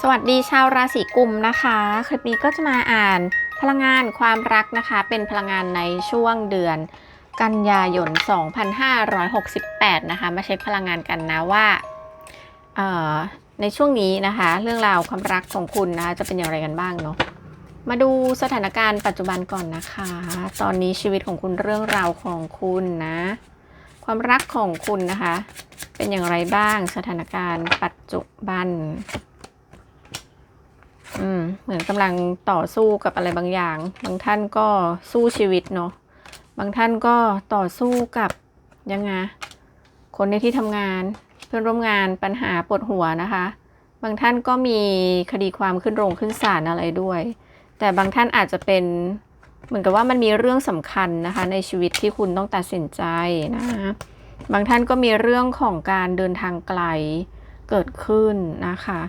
สวัสดีชาวราศีกุมนะคะ คลิปนี้ก็จะมาอ่านพลังงานความรักนะคะ เป็นพลังงานในช่วงเดือน กันยายน 2568 นะคะ มาเช็คพลังงานกันนะว่าในช่วงนี้นะคะ เรื่องราวความรักของคุณนะะจะเป็นอย่างไรกันบ้างเนาะมาดูสถานการณ์ปัจจุบันก่อนนะคะ ตอนนี้ชีวิตของคุณเรื่องราวของคุณนะ ความรักของคุณนะคะ เป็นอย่างไรบ้างสถานการณ์ปัจจุบัน อืมเหมือนกำลังต่อสู้กับอะไรบางอย่าง บางท่านก็สู้ชีวิตเนาะบางท่านก็ต่อสู้กับยังไงคนในที่ทำงาน เพื่อนร่วมงานปัญหาปวดหัวนะคะ บางท่านก็มีคดีความขึ้นโรงขึ้นศาลอะไรด้วย แต่บางท่านอาจจะเป็นเหมือนกับว่ามันมีเรื่องสำคัญนะคะ ในชีวิตที่คุณต้องตัดสินใจนะคะบางท่านก็มีเรื่องของการเดินทางไกล เกิดขึ้นนะคะ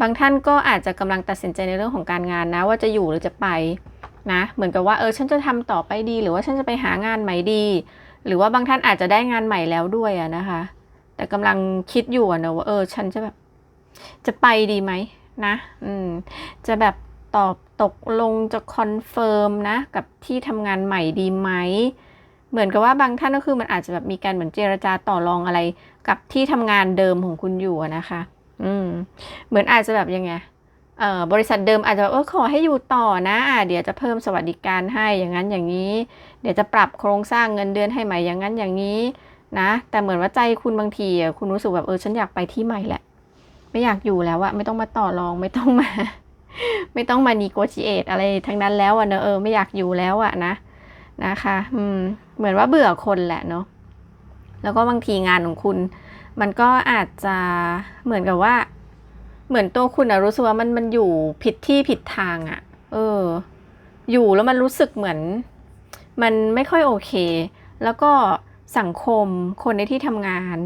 บางท่านก็อาจจะกำลังตัดสินใจในเรื่องของการงานนะ ว่าจะอยู่หรือจะไปนะเหมือนกับว่าเออฉันจะทำต่อไปดี หรือว่าฉันจะไปหางานใหม่ดี หรือว่าบางท่านอาจจะได้งานใหม่แล้วด้วยอะนะคะ แต่กำลังคิดอยู่นะว่าเออฉันจะแบบจะไปดีไหมนะอืมจะแบบตอบตกลงจะคอนเฟิร์มนะกับที่ทำงานใหม่ดีไหม เหมือนกับว่าบางท่านก็คือมันอาจจะแบบมีการเหมือนเจรจาต่อรองอะไร กับที่ทำงานเดิมของคุณอยู่นะคะ อืม เหมือนอาจจะแบบยังไงเอ่อบริษัทเดิมอาจจะแบบเออขอให้อยู่ต่อนะเดี๋ยวจะเพิ่มสวัสดิการให้อย่างนั้นอย่างนี้ เดี๋ยวจะปรับโครงสร้างเงินเดือนให้ใหม่อย่างนั้นอย่างนี้นะ แต่เหมือนว่าใจคุณบางทีอะคุณรู้สึกแบบเออฉันอยากไปที่ใหม่แหละ ไม่อยากอยู่แล้วอะไม่ต้องมาต่อรองไม่ต้องมา ไม่ต้องมานีโกชิเอตอะไรทั้งนั้นแล้วอะเนอะเออไม่อยากอยู่แล้วอะนะนะคะ อืม เหมือนว่าเบื่อคนแหละเนาะแล้วก็บางทีงานของคุณ มันก็อาจจะเหมือนกับว่า เหมือนตัวคุณอะรู้สึกว่ามันมันอยู่ผิดที่ผิดทางอะเออ อยู่แล้วมันรู้สึกเหมือน มันไม่ค่อยโอเค แล้วก็สังคมคนในที่ทำงาน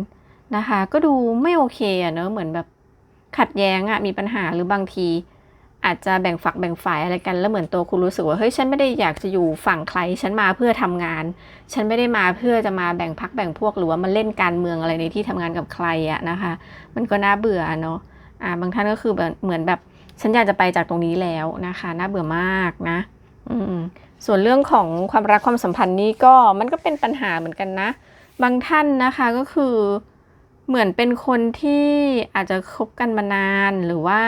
นะคะ ก็ดูไม่โอเคอะเนอะเหมือนแบบขัดแย้งอะมีปัญหาหรือบางที อาจจะแบ่งฝักแบ่งฝ่ายอะไรกัน แล้วเหมือนตัวคุณรู้สึกว่าเฮ้ยฉันไม่ได้อยากจะอยู่ฝั่งใคร ฉันมาเพื่อทำงาน ฉันไม่ได้มาเพื่อจะมาแบ่งพักแบ่งพวกหรือว่ามาเล่นการเมืองอะไรในที่ทำงานกับใครอะนะคะ มันก็น่าเบื่อเนาะอ่าบางท่านก็คือแบบเหมือนแบบฉันอยากจะไปจากตรงนี้แล้วนะคะ น่าเบื่อมากนะ อืมส่วนเรื่องของความรักความสัมพันธ์นี้ก็มันก็เป็นปัญหาเหมือนกันนะ บางท่านนะคะก็คือเหมือนเป็นคนที่อาจจะคบกันมานานหรือว่า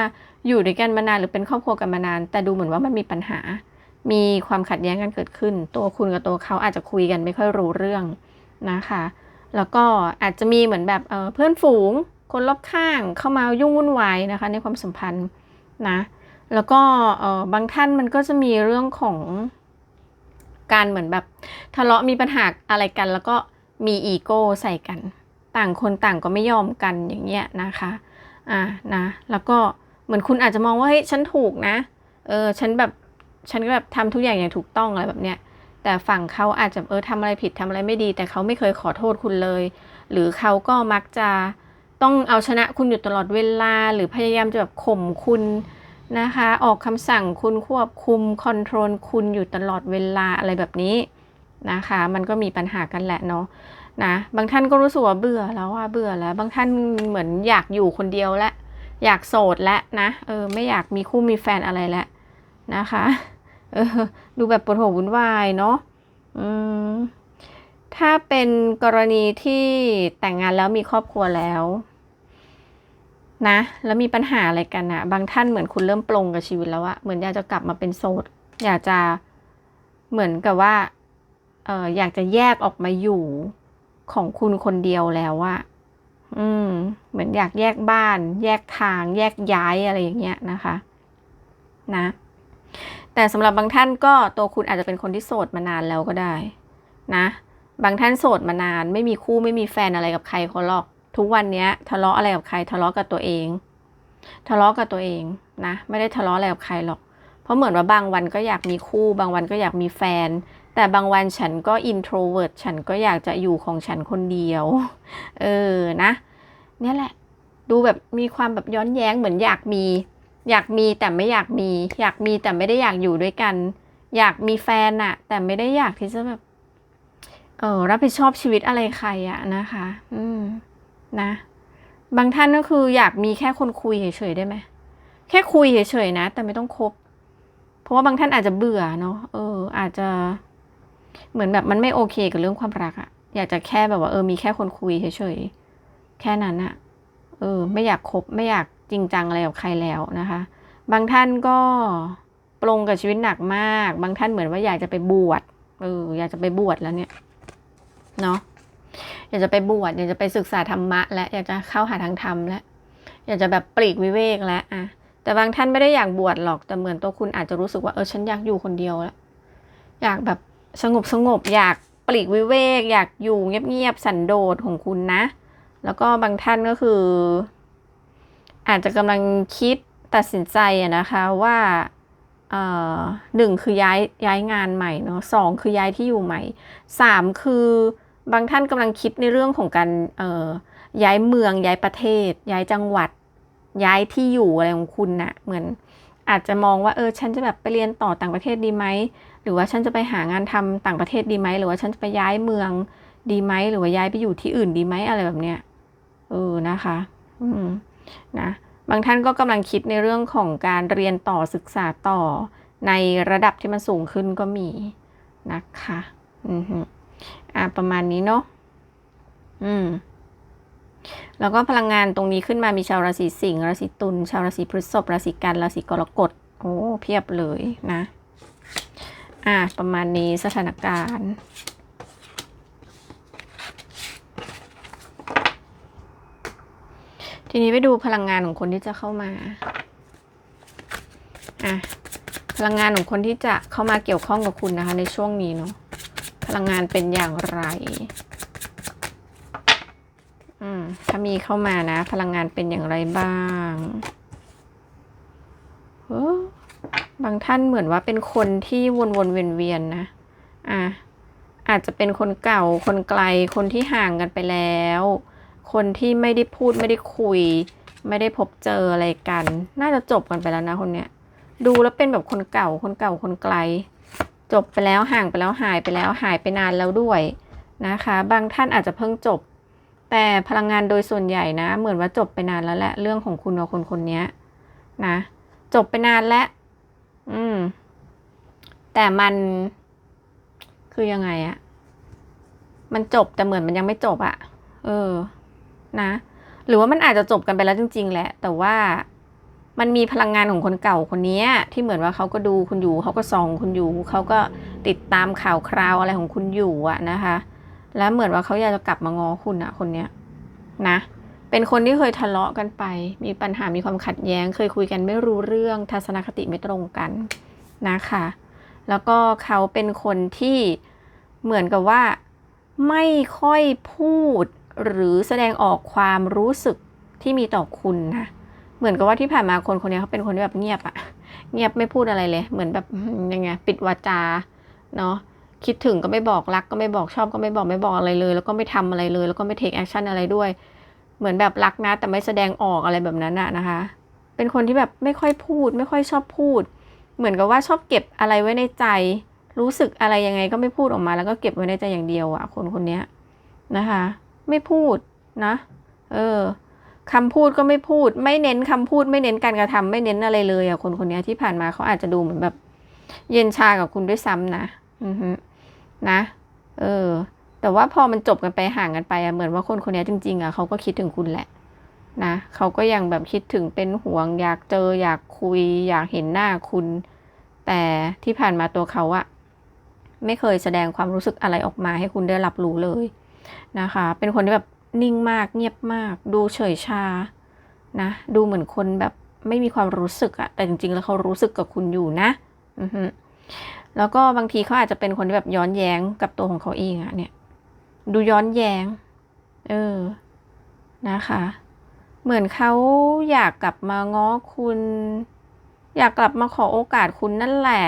อยู่ด้วยกันมานานหรือเป็นครอบครัวกันมานาน แต่ดูเหมือนว่ามันมีปัญหา มีความขัดแย้งกันเกิดขึ้น ตัวคุณกับตัวเขาอาจจะคุยกันไม่ค่อยรู้เรื่องนะคะ แล้วก็อาจจะมีเหมือนแบบเเพื่อนฝูง คนรอบข้างเข้ามายุ่งวุ่นวายนะคะ ในความสัมพันธ์นะแล้วก็บางท่านมันก็จะมีเรื่องของการเหมือนแบบทะเลาะมีปัญหาอะไรกัน แล้วก็มีอีโก้ใส่กัน ต่างคนต่างก็ไม่ยอมกันอย่างเงี้ยนะคะอ่านะแล้วก็ มือนคุณอาจจะมองว่าเฮ้ยฉันถูกนะ เออฉันแบบฉันก็แบบทำทุกอย่างอย่างถูกต้องอะไรแบบเนี้ย แต่ฝั่งเขาอาจจะเออทำอะไรผิดทำอะไรไม่ดี แต่เขาไม่เคยขอโทษคุณเลย หรือเขาก็มักจะต้องเอาชนะคุณอยู่ตลอดเวลา หรือพยายามจะแบบข่มคุณนะคะ ออกคำสั่งคุณควบคุมคอนโทรลคุณอยู่ตลอดเวลาอะไรแบบนี้นะคะ มันก็มีปัญหากันแหละเนาะนะบางท่านก็รู้สึกว่าเบื่อแล้วว่าเบื่อแล้ว บางท่านเหมือนอยากอยู่คนเดียวและ อยากโสดและนะ เออ ไม่อยากมีคู่มีแฟนอะไรแล้วนะคะ เออ ดูแบบปวดหัววุ่นวายเนาะ อืม ถ้าเป็นกรณีที่แต่งงานแล้วมีครอบครัวแล้ว นะ แล้วมีปัญหาอะไรกันอะบางท่านเหมือนคุณเริ่มปลงกับชีวิตแล้วอะเหมือนอยากจะกลับมาเป็นโสด อยากจะเหมือนกับว่า เอออยากจะแยกออกมาอยู่ของคุณคนเดียวแล้วอะ อืม เหมือนอยากแยกบ้าน แยกทาง แยกย้ายอะไรอย่างเงี้ยนะคะ นะ แต่สำหรับบางท่านก็ตัวคุณอาจจะเป็นคนที่โสดมานานแล้วก็ได้ นะ บางท่านโสดมานาน ไม่มีคู่ไม่มีแฟนอะไรกับใครเขาหรอก ทุกวันเนี้ยทะเลาะอะไรกับใครทะเลาะกับตัวเอง ทะเลาะกับตัวเองนะ ไม่ได้ทะเลาะอะไรกับใครหรอก เพราะเหมือนว่าบางวันก็อยากมีคู่ บางวันก็อยากมีแฟน แต่บางวันฉันก็อินโทรเวิร์ตฉันก็อยากจะอยู่ของฉันคนเดียว เออนะ เนี่ยแหละ ดูแบบมีความแบบย้อนแย้งเหมือนอยากมี อยากมีแต่ไม่อยากมี อยากมีแต่ไม่ได้อยากอยู่ด้วยกัน อยากมีแฟนอะแต่ไม่ได้อยากที่จะแบบ เออรับผิดชอบชีวิตอะไรใครอะนะคะ อืมนะ บางท่านก็คืออยากมีแค่คนคุยเฉยๆได้ไหมแค่คุยเฉยๆนะ แต่ไม่ต้องคบ เพราะว่าบางท่านอาจจะเบื่อเนาะเออ อาจจะ เหมือนแบบมันไม่โอเคกับเรื่องความรักอะอยากจะแค่แบบว่าเออมีแค่คนคุยเฉยๆแค่นั้นอะเออไม่อยากคบไม่อยากจริงจังอะไรกับใครแล้วนะคะ บางท่านก็ปลงกับชีวิตหนักมาก บางท่านเหมือนว่าอยากจะไปบวชเอออยากจะไปบวชแล้วเนี่ยเนาะอยากจะไปบวชอยากจะไปศึกษาธรรมะ และอยากจะเข้าหาทางธรรมแล้วอยากจะแบบปลีกวิเวกแล้วอะแต่บางท่านไม่ได้อยากบวชหรอกแต่เหมือนตัวคุณอาจจะรู้สึกว่าเออฉันอยากอยู่คนเดียวแล้วอยากแบบ สงบสงบอยากปลีกวิเวก อยากอยู่เงียบๆสันโดษของคุณนะ แล้วก็บางท่านก็คือ อาจจะกำลังคิดตัดสินใจนะคะว่าหนึ่งคือย้ายย้ายงานใหม่เนาะสองคือย้ายที่อยู่ใหม่สามคือบางท่านกำลังคิดในเรื่องของการย้ายเมืองย้ายประเทศ ย้ายจังหวัด ย้ายที่อยู่อะไรของคุณนะ่ะเหมือนอาจจะมองว่าเออฉันจะแบบไปเรียนต่อต่างประเทศดีไหม หรือว่าฉันจะไปหางานทำต่างประเทศดีไหมหรือว่าฉันจะไปย้ายเมืองดีไหมหรือว่าย้ายไปอยู่ที่อื่นดีไหมอะไรแบบเนี้ยเออนะคะ อืมนะบางท่านก็กำลังคิดในเรื่องของการเรียนต่อศึกษาต่อในระดับที่มันสูงขึ้นก็มีนะคะอืมอ่าประมาณนี้เนาะอืมแล้วก็พลังงานตรงนี้ขึ้นมามีชาวราศีสิงห์ราศีตุลชาวราศีพฤษภราศีกันราศีกรกฎโอ้เพียบเลยนะ อ่าประมาณนี้สถานการณ์ ทีนี้ไปดูพลังงานของคนที่จะเข้ามาอะพลังงานของคนที่จะเข้ามาเกี่ยวข้องกับคุณนะคะ ในช่วงนี้เนาะพลังงานเป็นอย่างไรอืมถ้ามีเข้ามานะ พลังงานเป็นอย่างไรบ้างเออ บางท่านเหมือนว่าเป็นคนที่วนๆเวียนๆนะ อะ อาจจะเป็นคนเก่า คนไกล คนที่ห่างกันไปแล้ว คนที่ไม่ได้พูดไม่ได้คุย ไม่ได้พบเจออะไรกัน น่าจะจบกันไปแล้วนะคนเนี้ย ดูแล้วเป็นแบบคนเก่า คนเก่า คนไกล จบไปแล้วห่างไปแล้วหายไปแล้วหายไปนานแล้วด้วยนะคะ บางท่านอาจจะเพิ่งจบ แต่พลังงานโดยส่วนใหญ่นะ เหมือนว่าจบไปนานแล้วแหละ เรื่องของคุณกับคนคนนี้นะ จบไปนานแล้ว อืม แต่มันคือยังไงอะมันจบแต่เหมือนมันยังไม่จบอะเออ นะ หรือว่ามันอาจจะจบกันไปแล้วจริง ๆ แหละ แต่ว่ามันมีพลังงานของคนเก่าคนนี้ที่เหมือนว่าเขาก็ดูคุณอยู่เขาก็ส่องคุณอยู่เขาก็ติดตามข่าวคราวอะไรของคุณอยู่อะนะคะ แล้วเหมือนว่าเขาอยากจะกลับมางอคุณอะคนเนี้ยนะ เป็นคนที่เคยทะเลาะกันไป มีปัญหามีความขัดแย้ง เคยคุยกันไม่รู้เรื่องทัศนคติไม่ตรงกันนะคะ แล้วก็เขาเป็นคนที่เหมือนกับว่าไม่ค่อยพูดหรือแสดงออกความรู้สึกที่มีต่อคุณนะเหมือนกับว่าที่ผ่านมาคนคนนี้เขาเป็นคนที่แบบเงียบอะเงียบไม่พูดอะไรเลย เหมือนแบบยังไงปิดวาจาเนาะคิดถึงก็ไม่บอกรักก็ไม่บอกชอบก็ไม่บอกไม่บอกอะไรเลย แล้วก็ไม่ทำอะไรเลย แล้วก็ไม่เทคแอคชั่นอะไรด้วย เหมือนแบบรักนะ แต่ไม่แสดงออกอะไรแบบนั้นอะนะคะ เป็นคนที่แบบไม่ค่อยพูด ไม่ค่อยชอบพูด เหมือนกับว่าชอบเก็บอะไรไว้ในใจ รู้สึกอะไรยังไงก็ไม่พูดออกมา แล้วก็เก็บไว้ในใจอย่างเดียวอะคนคนนี้นะคะ ไม่พูดนะ เออคำพูดก็ไม่พูด ไม่เน้นคำพูดไม่เน้นการกระทำไม่เน้นอะไรเลยอะคนคนนี้ที่ผ่านมาเขาอาจจะดูเหมือนแบบ เย็นชากับคุณด้วยซ้ำนะ อือฮึนะ เออ แต่ว่าพอมันจบกันไปห่างกันไปอะเหมือนว่าคนคนนี้จริง ๆอะเขาก็คิดถึงคุณแหละนะเขาก็ยังแบบคิดถึงเป็นห่วง อยากเจออยากคุย อยากเห็นหน้าคุณ แต่ที่ผ่านมาตัวเขาอะไม่เคยแสดงความรู้สึกอะไรออกมาให้คุณได้รับรู้เลยนะคะ เป็นคนที่แบบนิ่งมากเงียบมาก ดูเฉยชานะ ดูเหมือนคนแบบไม่มีความรู้สึกอะแต่จริง ๆ แล้วเขารู้สึกกับคุณอยู่นะ อือฮึแล้วก็บางทีเขาอาจจะเป็นคนที่แบบย้อนแย้งกับตัวของเขาเองอะเนี่ย ดูย้อนแย้ง เออ นะคะ เหมือนเขาอยากกลับมาง้อคุณ อยากกลับมาขอโอกาสคุณนั่นแหละ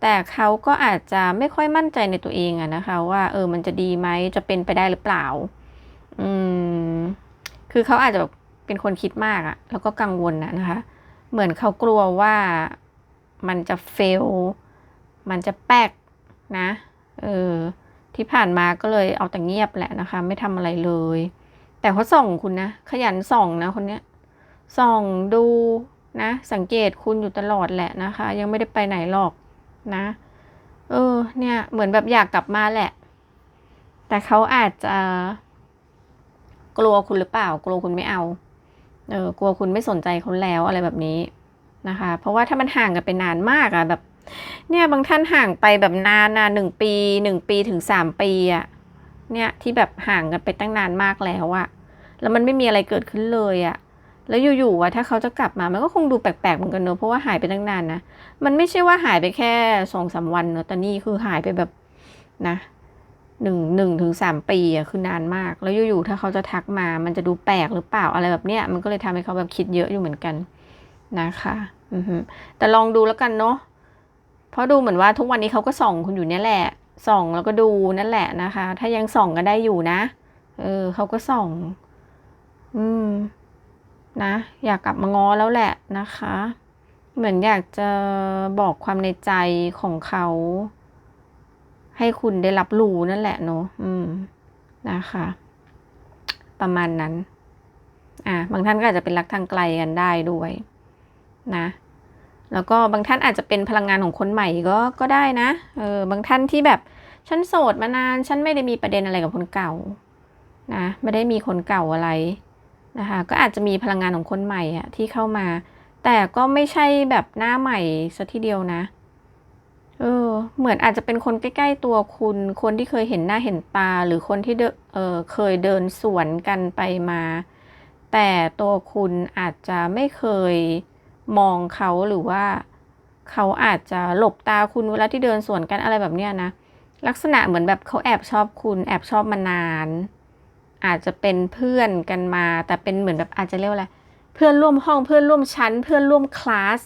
แต่เขาก็อาจจะไม่ค่อยมั่นใจในตัวเองอะนะคะ ว่า เออ มันจะดีไหม จะเป็นไปได้หรือเปล่า อืม คือเขาอาจจะเป็นคนคิดมากอะแล้วก็กังวลนะนะคะ เหมือนเขากลัวว่ามันจะเฟล มันจะแป๊กนะ เออ ที่ผ่านมาก็เลยเอาแต่เงียบแหละนะคะ ไม่ทำอะไรเลย แต่เขาส่องคุณนะ ขยันส่องนะคนเนี้ยส่องดูนะ สังเกตคุณอยู่ตลอดแหละนะคะ ยังไม่ได้ไปไหนหรอกนะ เออ เนี่ย เหมือนแบบอยากกลับมาแหละ แต่เขาอาจจะกลัวคุณหรือเปล่า กลัวคุณไม่เอา เออกลัวคุณไม่สนใจเขาแล้วอะไรแบบนี้นะคะ เพราะว่าถ้ามันห่างกันไปนานมากอะแบบ เนี่ยบางท่านห่างไปแบบนานนะหนึ่งปีหนึ่งปีถึงสามปีอะเนี่ยที่แบบห่างกันไปตั้งนานมากแล้วอะแล้วมันไม่มีอะไรเกิดขึ้นเลยอะแล้วอยู่ๆอะถ้าเขาจะกลับมามันก็คงดูแปลกๆเหมือนกันเนอะเพราะว่าหายไปตั้งนานนะมันไม่ใช่ว่าหายไปแค่สองสามวันเนอะแต่นี่คือหายไปแบบนะหนึ่งหนึ่งถึงสามปีอะคือนานมาก แล้วอยู่ๆถ้าเขาจะทักมา มันจะดูแปลกหรือเปล่าอะไรแบบเนี้ยมันก็เลยทำให้เขาแบบคิดเยอะอยู่เหมือนกันนะคะ อือฮึแต่ลองดูแล้วกันเนาะ เพราะดูเหมือนว่าทุกวันนี้เขาก็ส่องคุณอยู่เนี่ยแหละ ส่องแล้วก็ดูนั่นแหละนะคะ ถ้ายังส่องกันได้อยู่นะ เออเขาก็ส่อง อืม นะ อยากกลับมาง้อแล้วแหละนะคะ เหมือนอยากจะบอกความในใจของเขา ให้คุณได้รับรู้นั่นแหละเนาะ อืม นะคะ ประมาณนั้น อะบางท่านก็อาจจะเป็นรักทางไกลกันได้ด้วย นะ แล้วก็บางท่านอาจจะเป็นพลังงานของคนใหม่ก็ก็ได้นะเออบางท่านที่แบบฉันโสดมานานฉันไม่ได้มีประเด็นอะไรกับคนเก่านะไม่ได้มีคนเก่าอะไรนะคะก็อาจจะมีพลังงานของคนใหม่อะที่เข้ามา แต่ก็ไม่ใช่แบบหน้าใหม่ซะทีเดียวนะเออเหมือนอาจจะเป็นคนใกล้ๆตัวคุณ คนที่เคยเห็นหน้าเห็นตา หรือคนที่เดนเออเคยเดินสวนกันไปมา แต่ตัวคุณอาจจะไม่เคย มองเขาหรือว่า เขาอาจจะหลบตาคุณเวลาที่เดินสวนกันอะไรแบบเนี้ยนะ ลักษณะเหมือนแบบเขาแอบชอบคุณแอบชอบมานาน อาจจะเป็นเพื่อนกันมา แต่เป็นเหมือนแบบอาจจะเรียกว่าอะไรเพื่อนร่วมห้องเพื่อนร่วมชั้น เพื่อนร่วมคลาส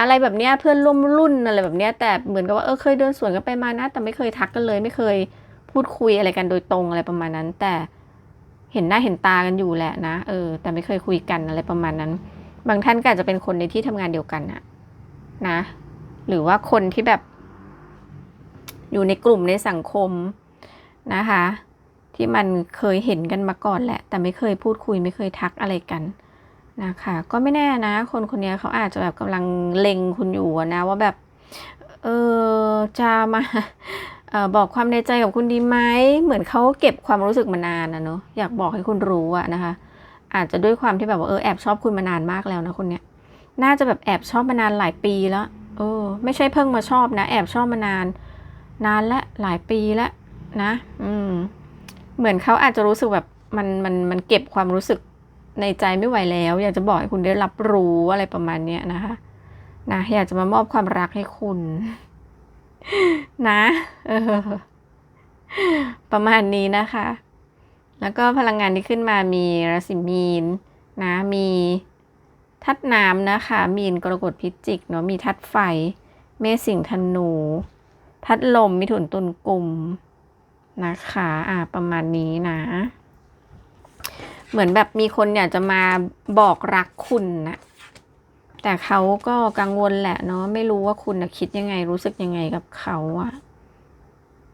อะไรแบบเนี้ยเพื่อนร่วมรุ่นอะไรแบบเนี้ยแต่เหมือนกับว่าเออเคยเดินสวนกันไปมานะ แต่ไม่เคยทักกันเลย ไม่เคยพูดคุยอะไรกันโดยตรงอะไรประมาณนั้น แต่เห็นหน้าเห็นตากันอยู่แหละนะเออแต่ไม่เคยคุยกันอะไรประมาณนั้น บางท่านก็อาจจะเป็นคนในที่ทำงานเดียวกันนะนะ หรือว่าคนที่แบบอยู่ในกลุ่มในสังคมนะคะ ที่มันเคยเห็นกันมาก่อนแหละ แต่ไม่เคยพูดคุยไม่เคยทักอะไรกันนะคะ ก็ไม่แน่นะ คนคนนี้เขาอาจจะแบบกำลังเล็งคุณอยู่นะว่าแบบ เออจะมาเออบอกความในใจกับคุณดีไหมเหมือนเขาเก็บความรู้สึกมานานนะเนอะอยากบอกให้คุณรู้อะนะคะ อาจจะด้วยความที่แบบว่าเออแอบชอบคุณมานานมากแล้วนะคนเนี้ยน่าจะแบบแอบชอบมานานหลายปีแล้วเออ ไม่ใช่เพิ่งมาชอบนะ แอบชอบมานาน นานและหลายปีแล้วนะ อืม เหมือนเขาอาจจะรู้สึกแบบมันมันมันเก็บความรู้สึกในใจไม่ไหวแล้ว อยากจะบอกให้คุณได้รับรู้อะไรประมาณเนี้ยนะคะนะอยากจะมามอบความรักให้คุณ นะ เออ ประมาณนี้นะคะ แล้วก็พลังงานที่ขึ้นมามีราศีมีนนะมีทัดน้ำนะคะ มีนกรกฎพิจิกเนาะมีทัดไฟ เมษสิงธนู ทัดลมมิถุนตุลกลุ่มนะคะอ่าประมาณนี้นะ เหมือนแบบมีคนอยากจะมาบอกรักคุณนะแต่เขาก็กังวลแหละเนาะไม่รู้ว่าคุณนะคิดยังไงรู้สึกยังไงกับเขาอะ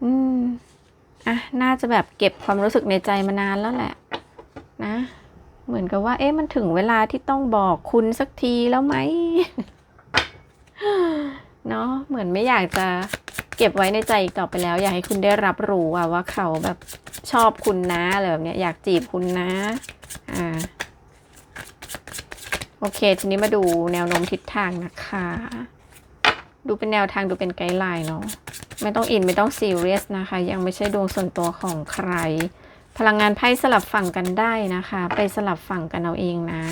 อืม อะน่าจะแบบเก็บความรู้สึกในใจมานานแล้วแหละ นะ เหมือนกับว่า เอ๊ะมันถึงเวลาที่ต้องบอกคุณสักทีแล้วไหมเนาะเหมือนไม่อยากจะเก็บไว้ในใจอีกต่อไปแล้ว อยากให้คุณได้รับรู้อะว่าเขาแบบชอบคุณนะอะไรแบบเนี้ยอยากจีบคุณนะ อ่า โอเค ทีนี้มาดูแนวโน้มทิศทางนะคะ ดูเป็นแนวทางดูเป็นไกด์ไลน์เนาะไม่ต้องอินไม่ต้องซีเรียสนะคะ ยังไม่ใช่ดวงส่วนตัวของใคร พลังงานไพ่สลับฝั่งกันได้นะคะ ไปสลับฝั่งกันเอาเองนะ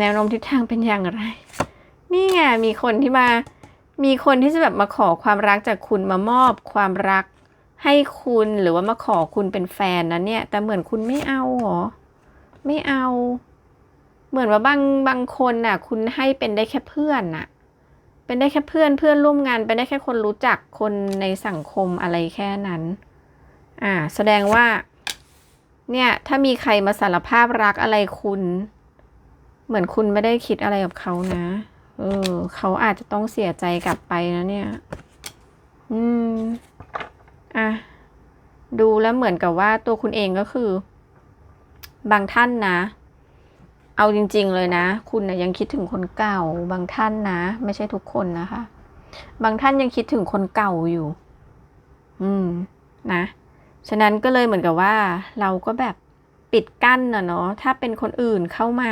แนวโน้มทิศทางเป็นอย่างไร นี่ไงมีคนที่มา มีคนที่จะแบบมาขอความรักจากคุณมามอบความรักให้คุณหรือว่ามาขอคุณเป็นแฟนนะเนี่ย แต่เหมือนคุณไม่เอาหรอ ไม่เอา เหมือนว่าบางบางคนน่ะ คุณให้เป็นได้แค่เพื่อนน่ะ เป็นได้แค่เพื่อนเพื่อนร่วมงาน เป็นได้แค่คนรู้จักคนในสังคมอะไรแค่นั้น อ่า แสดงว่า เนี่ย ถ้ามีใครมาสารภาพรักอะไรคุณ เหมือนคุณไม่ได้คิดอะไรกับเขานะ เออ เขาอาจจะต้องเสียใจกลับไปนะเนี่ย อืม อะ ดูแล้วเหมือนกับว่าตัวคุณเองก็คือ บางท่านนะ เอาจริง ๆ เลยนะ คุณนะยังคิดถึงคนเก่า บางท่านนะ ไม่ใช่ทุกคนนะคะ บางท่านยังคิดถึงคนเก่าอยู่ อืม นะ ฉะนั้นก็เลยเหมือนกับว่า เราก็แบบปิดกั้นนะเนาะถ้าเป็นคนอื่นเข้ามา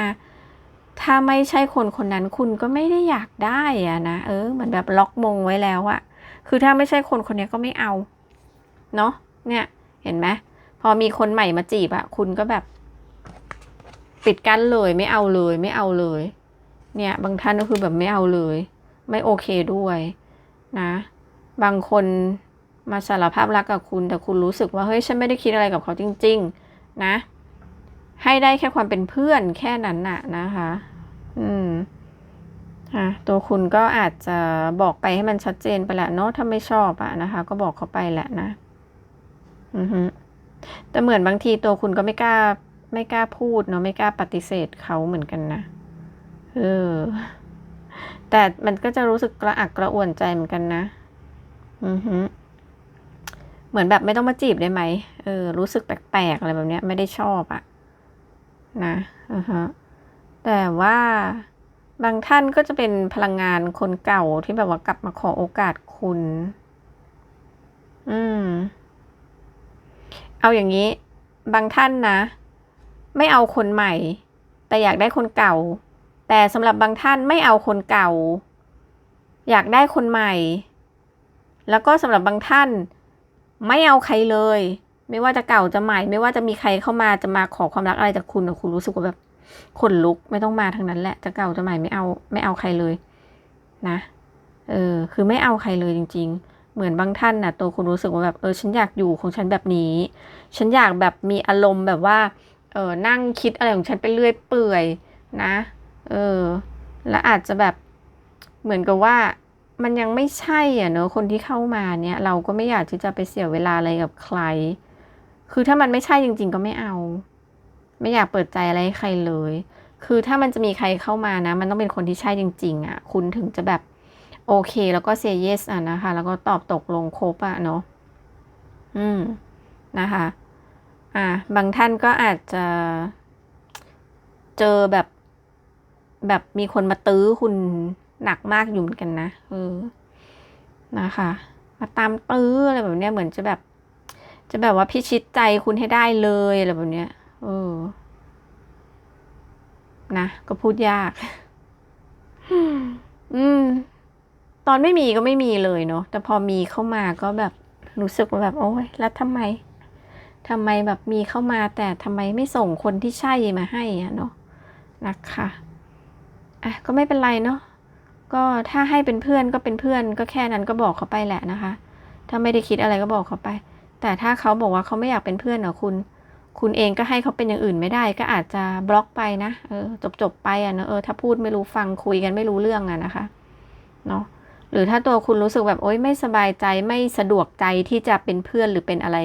ถ้าไม่ใช่คนคนนั้น คุณก็ไม่ได้อยากได้อะนะ เออเหมือนแบบล็อกมงไว้แล้วอะคือถ้าไม่ใช่คนคนนี้ก็ไม่เอา เนาะเนี่ย เห็นไหมพอมีคนใหม่มาจีบอะคุณก็แบบ ปิดกั้นเลยไม่เอาเลยไม่เอาเลย เนี่ยบางท่านก็คือแบบไม่เอาเลย ไม่โอเคด้วยนะ บางคนมาสารภาพรักกับคุณแต่คุณรู้สึกว่าเฮ้ยฉันไม่ได้คิดอะไรกับเขาจริง ๆ นะ ให้ได้แค่ความเป็นเพื่อนแค่นั้นน่ะนะคะ อืมอะตัวคุณก็อาจจะบอกไปให้มันชัดเจนไปแหละเนาะถ้าไม่ชอบอะนะคะ ก็บอกเขาไปแหละนะ อือฮึแต่เหมือนบางทีตัวคุณก็ไม่กล้า ไม่กล้าพูดเนาะไม่กล้าปฏิเสธเขาเหมือนกันนะเออ แต่มันก็จะรู้สึกกระอักกระอ่วนใจเหมือนกันนะ อือฮึเหมือนแบบไม่ต้องมาจีบได้ไหมเออ รู้สึกแปลกๆอะไรแบบเนี้ย ไม่ได้ชอบอะนะอือฮะแต่ว่าบางท่านก็จะเป็นพลังงานคนเก่าที่แบบว่ากลับมาขอโอกาสคุณ อืม เอาอย่างนี้ บางท่านนะ ไม่เอาคนใหม่ แต่อยากได้คนเก่า แต่สำหรับบางท่านไม่เอาคนเก่า อยากได้คนใหม่ แล้วก็สำหรับบางท่าน ไม่เอาใครเลย ไม่ว่าจะเก่าจะใหม่ ไม่ว่าจะมีใครเข้ามาจะมาขอความรักอะไรจากคุณคุณรู้สึกว่าแบบขนลุกไม่ต้องมาทั้งนั้นแหละจะเก่าจะใหม่ไม่เอาไม่เอาใครเลยนะ เออ คือไม่เอาใครเลยจริง ๆ เหมือนบางท่านน่ะ ตัวคุณรู้สึกว่าแบบเออ ฉันอยากอยู่ของฉันแบบนี้ ฉันอยากแบบมีอารมณ์แบบว่า เออนั่งคิดอะไรของฉันไปเรื่อยเปื่อยนะ เออ แล้วอาจจะแบบเหมือนกับว่ามันยังไม่ใช่อะเนอะคนที่เข้ามาเนี่ย เราก็ไม่อยากที่จะไปเสียเวลาอะไรกับใคร คือถ้ามันไม่ใช่จริง ๆ ก็ไม่เอา ไม่อยากเปิดใจอะไรให้ใครเลย คือถ้ามันจะมีใครเข้ามานะ มันต้องเป็นคนที่ใช่จริง ๆ อะ คุณถึงจะแบบโอเค แล้วก็เซเยสอะนะคะ แล้วก็ตอบตกลงครบอะเนาะอืมนะคะ อ่าบางท่านก็อาจจะเจอแบบแบบมีคนมาตื้อคุณหนักมากอยู่เหมือนกันนะเออนะคะ มาตามตื้ออะไรแบบเนี้ยเหมือนจะแบบ จะแบบว่าพิชิตใจคุณให้ได้เลยอะไรแบบเนี้ยเออนะก็พูดยาก อืม ตอนไม่มีก็ไม่มีเลยเนาะแต่พอมีเข้ามาก็แบบรู้สึกว่าแบบ โอ้ยแล้วทำไม ทำไมแบบมีเข้ามาแต่ทำไมไม่ส่งคนที่ใช่มาให้อะเนาะนะคะอะก็ไม่เป็นไรเนาะก็ถ้าให้เป็นเพื่อนก็เป็นเพื่อน ก็แค่นั้นก็บอกเขาไปแหละนะคะ ถ้าไม่ได้คิดอะไรก็บอกเขาไป แต่ถ้าเขาบอกว่าเขาไม่อยากเป็นเพื่อนกับคุณ คุณเองก็ให้เขาเป็นอย่างอื่นไม่ได้ ก็อาจจะบล็อกไปนะเออจบจบไปอะเนอะเออถ้าพูดไม่รู้ฟังคุยกันไม่รู้เรื่องอะนะคะเนาะหรือถ้าตัวคุณรู้สึกแบบโอ๊ยไม่สบายใจไม่สะดวกใจที่จะเป็นเพื่อนหรือเป็นอะไร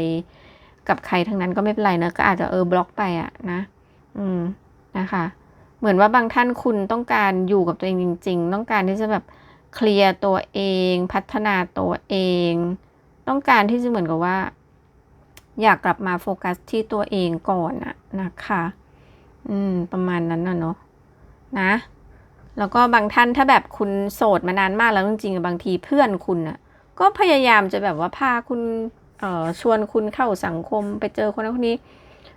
กับใครทั้งนั้นก็ไม่เป็นไรเนอะก็อาจจะเออบล็อกไปอะนะ อืมนะคะ เหมือนว่าบางท่านคุณต้องการอยู่กับตัวเองจริง ๆ ต้องการที่จะแบบเคลียร์ตัวเอง พัฒนาตัวเอง ต้องการที่จะเหมือนกับว่า อยากกลับมาโฟกัสที่ตัวเองก่อนอะนะคะ อืม ประมาณนั้นนะเนาะนะแล้วก็บางท่านถ้าแบบคุณโสดมานานมากแล้วจริงๆบางทีเพื่อนคุณอะก็พยายามจะแบบว่าพาคุณ ชวนคุณเข้าสังคมไปเจอคนนั้นคนนี้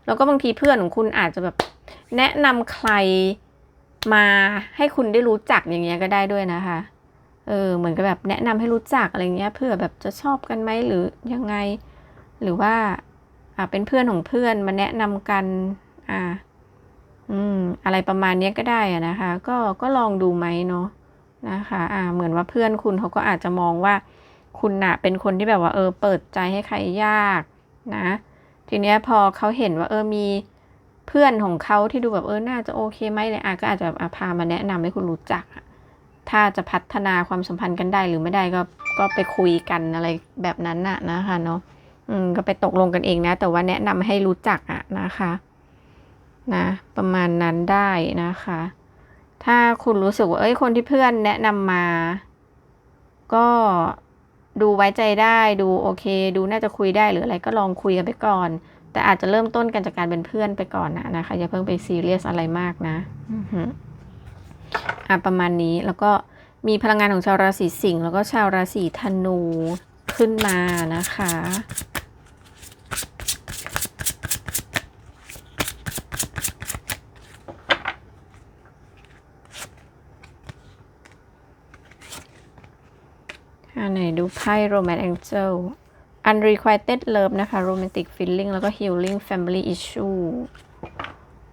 แล้วก็บางทีเพื่อนของคุณอาจจะแบบแนะนำใครมาให้คุณได้รู้จักอย่างเงี้ยก็ได้ด้วยนะคะ เออเหมือนกับแบบแนะนำให้รู้จักอะไรเงี้ย เพื่อแบบจะชอบกันไหมหรือยังไง หรือว่า อ่าเป็นเพื่อนของเพื่อนมาแนะนำกัน อ่า อืม อะไรประมาณเนี้ยก็ได้อะนะคะ ก็ก็ลองดูไหมเนาะนะคะ อ่า เหมือนว่าเพื่อนคุณเขาก็อาจจะมองว่า คุณน่ะเป็นคนที่แบบว่า เออ เปิดใจให้ใครยากนะ ทีเนี้ยพอเขาเห็นว่า เออมีเพื่อนของเขาที่ดูแบบเออน่าจะโอเคไหมเลยอะก็อาจจะพามาแนะนำให้คุณรู้จัก ถ้าจะพัฒนาความสัมพันธ์กันได้หรือไม่ได้ก็ก็ไปคุยกันอะไรแบบนั้นน่ะนะคะเนาะอืมก็ไปตกลงกันเองนะ แต่ว่าแนะนำให้รู้จักอะนะคะนะประมาณนั้นได้นะคะ ถ้าคุณรู้สึกว่าเอ้ยคนที่เพื่อนแนะนำมา ก็ ดูไว้ใจได้ดูโอเค ดูน่าจะคุยได้หรืออะไรก็ลองคุยกันไปก่อน แต่อาจจะเริ่มต้นกันจากการเป็นเพื่อนไปก่อนนะนะคะอย่าเพิ่งไปซีเรียสอะไรมากนะอือหืออะประมาณนี้แล้วก็มีพลังงานของชาวราศีสิงห์แล้วก็ชาวราศีธนูขึ้นมานะคะ อันไหนดูไพ่ Romance Angel Unrequited Love นะคะ Romantic Feeling แล้วก็ Healing Family Issue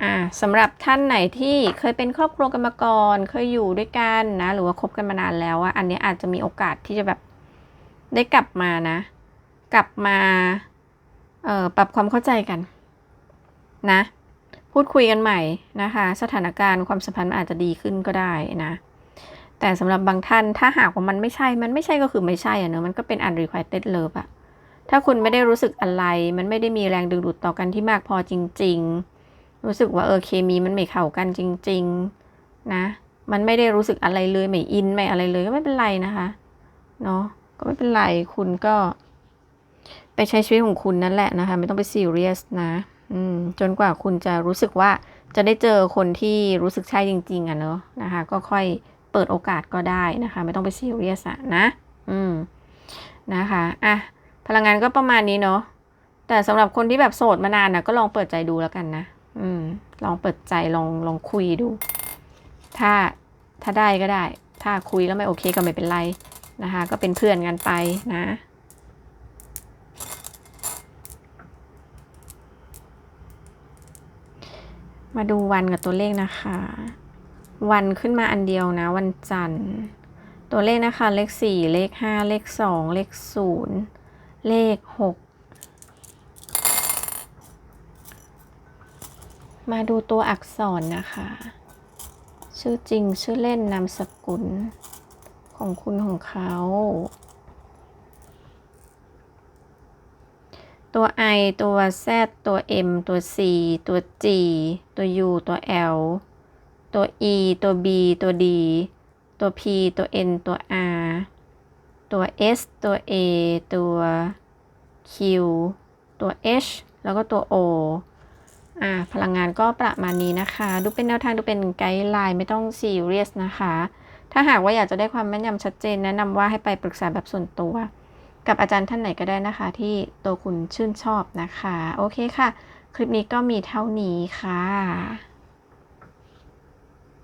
อ่าสำหรับท่านไหนที่เคยเป็นครอบครัวกันมาก่อน เคยอยู่ด้วยกันนะ หรือว่าคบกันมานานแล้วอะอันนี้อาจจะมีโอกาสที่จะแบบได้กลับมานะ กลับมาเอ่อปรับความเข้าใจกัน นะ พูดคุยกันใหม่นะคะ สถานการณ์ความสัมพันธ์อาจจะดีขึ้นก็ได้นะ แต่สำหรับบางท่านถ้าหากว่ามันไม่ใช่ มันไม่ใช่ก็คือไม่ใช่อะเนอะมันก็เป็น unrequited love อะถ้าคุณไม่ได้รู้สึกอะไร มันไม่ได้มีแรงดึงดูดต่อกันที่มากพอจริง ๆ รู้สึกว่าเออเคมีมันไม่เข้ากันจริง ๆ นะ มันไม่ได้รู้สึกอะไรเลยไม่อินไม่อะไรเลยก็ไม่เป็นไรนะคะเนาะก็ไม่เป็นไรคุณก็ไปใช้ชีวิตของคุณนั่นแหละนะคะ ไม่ต้องไปซีเรียสนะอืมจนกว่าคุณจะรู้สึกว่าจะได้เจอคนที่รู้สึกใช่จริง ๆอะเนอะนะคะ ก็ค่อย เปิดโอกาสก็ได้นะคะ ไม่ต้องไปซีเรียสอะนะ อืมนะคะอะพลังงานก็ประมาณนี้เนาะแต่สำหรับคนที่แบบโสดมานานนะก็ลองเปิดใจดูแล้วกันนะ อืม ลองเปิดใจลองลองคุยดู ถ้าถ้าได้ก็ได้ ถ้าคุยแล้วไม่โอเคก็ไม่เป็นไรนะคะ ก็เป็นเพื่อนกันไปนะมาดูวันกับตัวเลขนะคะ วันขึ้นมาอันเดียวนะ วันจันทร์ ตัวเลขนะคะ เลขสี่เลขห้าเลขสองเลขศูนย์เลขหกมาดูตัวอักษรนะคะ ชื่อจริงชื่อเล่นนามสกุล ของคุณของเขา ตัว I ตัว Z ตัว M ตัว C ตัว G ตัว U ตัว L ตัว E ตัว B ตัว D ตัว P ตัว N ตัว R ตัว S ตัว A ตัว Q ตัว H แล้วก็ตัว O อ่าพลังงานก็ประมาณนี้นะคะ ดูเป็นแนวทางดูเป็นไกด์ไลน์ไม่ต้องซีเรียสนะคะ ถ้าหากว่าอยากจะได้ความแม่นยำชัดเจน แนะนำว่าให้ไปปรึกษาแบบส่วนตัว กับอาจารย์ท่านไหนก็ได้นะคะ ที่ตัวคุณชื่นชอบนะคะ โอเคค่ะ คลิปนี้ก็มีเท่านี้ค่ะ